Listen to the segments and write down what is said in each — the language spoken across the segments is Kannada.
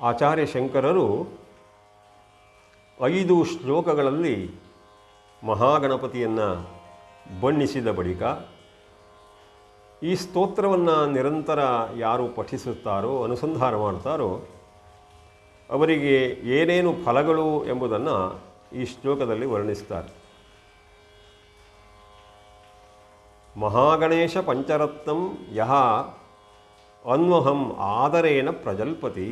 ಆಚಾರ್ಯ ಶಂಕರರು ಐದು ಶ್ಲೋಕಗಳಲ್ಲಿ ಮಹಾಗಣಪತಿಯನ್ನು ಬಣ್ಣಿಸಿದ ಬಳಿಕ ಈ ಸ್ತೋತ್ರವನ್ನು ನಿರಂತರ ಯಾರು ಪಠಿಸುತ್ತಾರೋ, ಅನುಸಂಧಾನ ಮಾಡ್ತಾರೋ, ಅವರಿಗೆ ಏನೇನು ಫಲಗಳು ಎಂಬುದನ್ನು ಈ ಶ್ಲೋಕದಲ್ಲಿ ವರ್ಣಿಸ್ತಾರೆ. ಮಹಾಗಣೇಶ ಪಂಚರತ್ನಂ ಯಹ ಅನ್ವಹಂ ಆದರೇನ ಪ್ರಜಲ್ಪತಿ.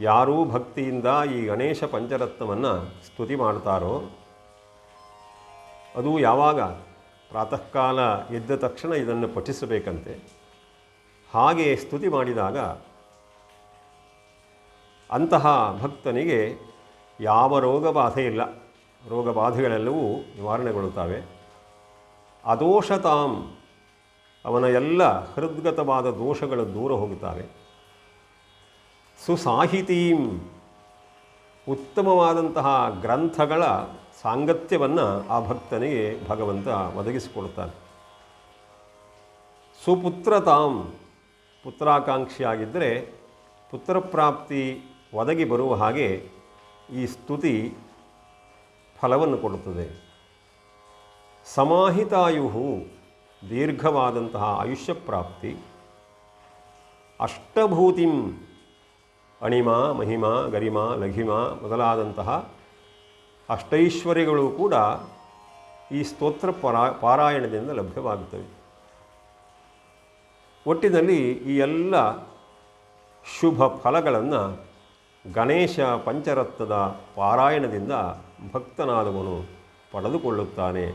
ಯಾರೂ ಭಕ್ತಿಯಿಂದ ಈ ಗಣೇಶ ಪಂಚರತ್ನವನ್ನು ಸ್ತುತಿ ಮಾಡ್ತಾರೋ, ಅದು ಯಾವಾಗ ಪ್ರಾತಃ ಕಾಲ ಎದ್ದ ತಕ್ಷಣ ಇದನ್ನು ಪಠಿಸಬೇಕಂತೆ. ಹಾಗೆ ಸ್ತುತಿ ಮಾಡಿದಾಗ ಅಂತಹ ಭಕ್ತನಿಗೆ ಯಾವ ರೋಗ ಬಾಧೆ ಇಲ್ಲ. ರೋಗ ಬಾಧೆಗಳೆಲ್ಲವೂ ನಿವಾರಣೆಗೊಳ್ಳುತ್ತವೆ. ಅದೋಷತಾಂ ಅವನ ಎಲ್ಲ ಹೃದ್ಗತವಾದ ದೋಷಗಳು ದೂರ ಹೋಗುತ್ತವೆ. ಸುಸಾಹಿತೀಂ. ಉತ್ತಮವಾದಂತಹ ಗ್ರಂಥಗಳ ಸಾಂಗತ್ಯವನ್ನು ಆ ಭಕ್ತನಿಗೆ ಭಗವಂತ ಒದಗಿಸಿಕೊಡುತ್ತಾನೆ. ಸುಪುತ್ರತಾಂ ಪುತ್ರಾಕಾಂಕ್ಷಿಯಾಗಿದ್ದರೆ ಪುತ್ರಪ್ರಾಪ್ತಿ ಒದಗಿ ಬರುವ ಹಾಗೆ ಈ ಸ್ತುತಿ ಫಲವನ್ನು ಕೊಡುತ್ತದೆ. ಸಮಾಹಿತಾಯು ದೀರ್ಘವಾದಂತಹ ಆಯುಷ್ಯ ಪ್ರಾಪ್ತಿ ಅಷ್ಟಭೂತಿಂ ಅಣಿಮ, ಮಹಿಮ, ಗರಿಮ, ಲಘಿಮ ಮೊದಲಾದಂತಹ ಅಷ್ಟೈಶ್ವರ್ಯಗಳು ಕೂಡ ಈ ಸ್ತೋತ್ರ ಪರಾ, ಪಾರಾಯಣದಿಂದ ಲಭ್ಯವಾಗುತ್ತವೆ. ಒಟ್ಟಿನಲ್ಲಿ ಈ ಎಲ್ಲ ಶುಭ ಫಲಗಳನ್ನು ಗಣೇಶ ಪಂಚರತ್ನದ ಪಾರಾಯಣದಿಂದ ಭಕ್ತನಾದವನು ಪಡೆದುಕೊಳ್ಳುತ್ತಾನೆ.